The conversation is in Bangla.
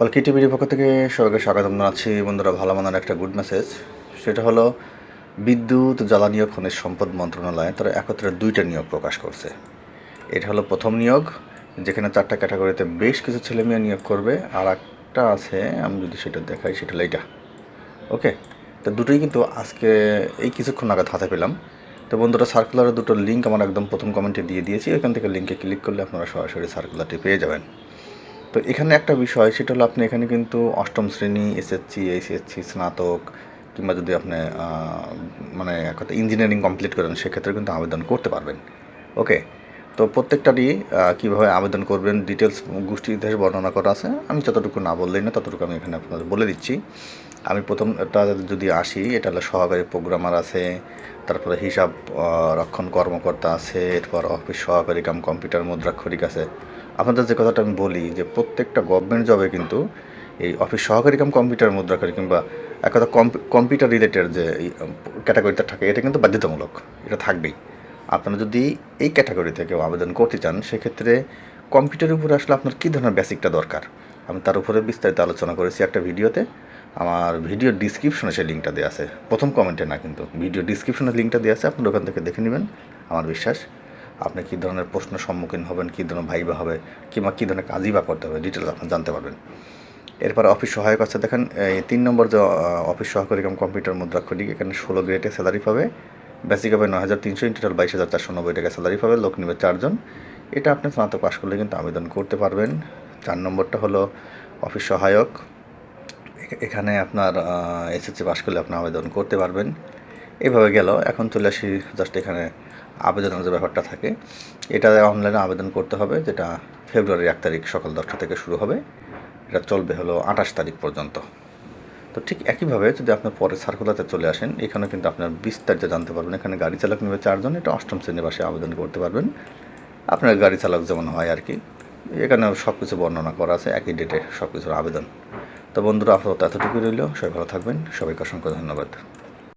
অল টিভির পক্ষ থেকে সবাইকে স্বাগত জানাচ্ছি। বন্ধুরা, ভালো মানার একটা গুড মেসেজ সেটা হলো, বিদ্যুৎ জ্বালানি ও খনিজ সম্পদ মন্ত্রণালয় তারা একত্রে দুইটা নিয়োগ প্রকাশ করছে। এটা হলো প্রথম নিয়োগ, যেখানে চারটা ক্যাটাগরিতে বেশ কিছু ছেলেমেয়ে নিয়োগ করবে। আর একটা আছে, আমি যদি সেটা দেখাই, সেটা হলো এইটা ওকে তো দুটোই কিন্তু আজকে এই কিছুক্ষণ আগে হাতে পেলাম। তো বন্ধুরা সার্কুলারের দুটো লিঙ্ক আমার একদম প্রথম কমেন্টে দিয়ে দিয়েছি। এখান থেকে লিঙ্কে ক্লিক করলে আপনারা সরাসরি সার্কুলারটি পেয়ে যাবেন। তো এখানে একটা বিষয়, সেটা হলো আপনি এখানে কিন্তু অষ্টম শ্রেণি এসএসসি এইচএসসি স্নাতক, কিংবা যদি আপনি মানে কথা ইঞ্জিনিয়ারিং কমপ্লিট করেন, সেক্ষেত্রে কিন্তু আবেদন করতে পারবেন। ওকে তো প্রত্যেকটারই কীভাবে আবেদন করবেন ডিটেলস গোষ্ঠী ইতিহাস বর্ণনা করা আছে। আমি যতটুকু না বললেই না, ততটুকু আমি এখানে আপনাদের বলে দিচ্ছি। আমি প্রথমটা যদি আসি, এটা হলো সহকারী প্রোগ্রামার আছে, তারপরে হিসাব রক্ষণ কর্মকর্তা আছে, এরপর অফিস সহকারী কাম কম্পিউটার মুদ্রাক্ষরিক আছে। আপনাদের যে কথাটা আমি বলি যে প্রত্যেকটা গভর্নমেন্ট জবে কিন্তু এই অফিস সহকারী কাম কম্পিউটার মুদ্রাক্ষরী কিংবা এক কথা কম্পিউটার রিলেটেড যে ক্যাটাগরিটা থাকে, এটা কিন্তু বাধ্যতামূলক, এটা থাকবেই। আপনারা যদি এই ক্যাটাগরি থেকে আবেদন করতে চান, সেক্ষেত্রে কম্পিউটারের উপরে আসলে আপনার কী ধরনের বেসিকটা দরকার? আমি তার উপরে বিস্তারিত আলোচনা করেছি একটা ভিডিওতে। আমার ভিডিও ডিসক্রিপশনে সেই লিঙ্কটা দেওয়া আছে। প্রথম কমেন্টে না কিন্তু ভিডিও ডিসক্রিপশনে লিঙ্কটা দেওয়া আছে, আপনারা ওখান থেকে দেখে নেবেন। আমার বিশ্বাস আপনি কী ধরনের প্রশ্নের সম্মুখীন হবেন, কী ধরনের ভাইবা হবে, কিংবা কী ধরনের কাজই বা করতে হবে ডিটেলস আপনি জানতে পারবেন। এরপর অফিস সহায়ক আছে, দেখেন, এই তিন নম্বর যে অফিস সহকারী কাম কম্পিউটার মুদ্রাক্ষরিক, এখানে ষোলো গ্রেডে স্যালারি পাবে। বেসিক হবে নয় হাজার তিনশো ইন্টারনাল বাইশ হাজার চারশো নব্বই টাকা স্যালারি পাবে, লোক নেবে চারজন। এটা আপনি স্নাতক পাশ করলে কিন্তু আবেদন করতে পারবেন। চার নম্বরটা হলো অফিস সহায়ক। এখানে আপনার এসএসসি পাশ করলে আপনি আবেদন করতে পারবেন। এইভাবে গেল। এখন চলে আসি জাস্ট এখানে আবেদনের যে ব্যাপারটা থাকে, এটা অনলাইনে আবেদন করতে হবে, যেটা ফেব্রুয়ারির এক তারিখ সকাল দশটা থেকে শুরু হবে। এটা চলবে হলো আঠাশ তারিখ পর্যন্ত। তো ঠিক একইভাবে যদি আপনি পরে সার্কুলাতে চলে আসেন, এখানে কিন্তু আপনার বিস্তারিত জানতে পারবেন। এখানে গাড়ি চালক নেবে চারজন, এটা অষ্টম শ্রেণির বাসে আবেদন করতে পারবেন। আপনার গাড়ি চালক যেমন হয় আর কি। এখানে সব কিছু বর্ণনা করা আছে, একই ডেটে সব কিছুর আবেদন। তো বন্ধুরা, আপাতত এতটুকুই রইল। সবাই ভালো থাকবেন। সবাইকে অসংখ্য ধন্যবাদ।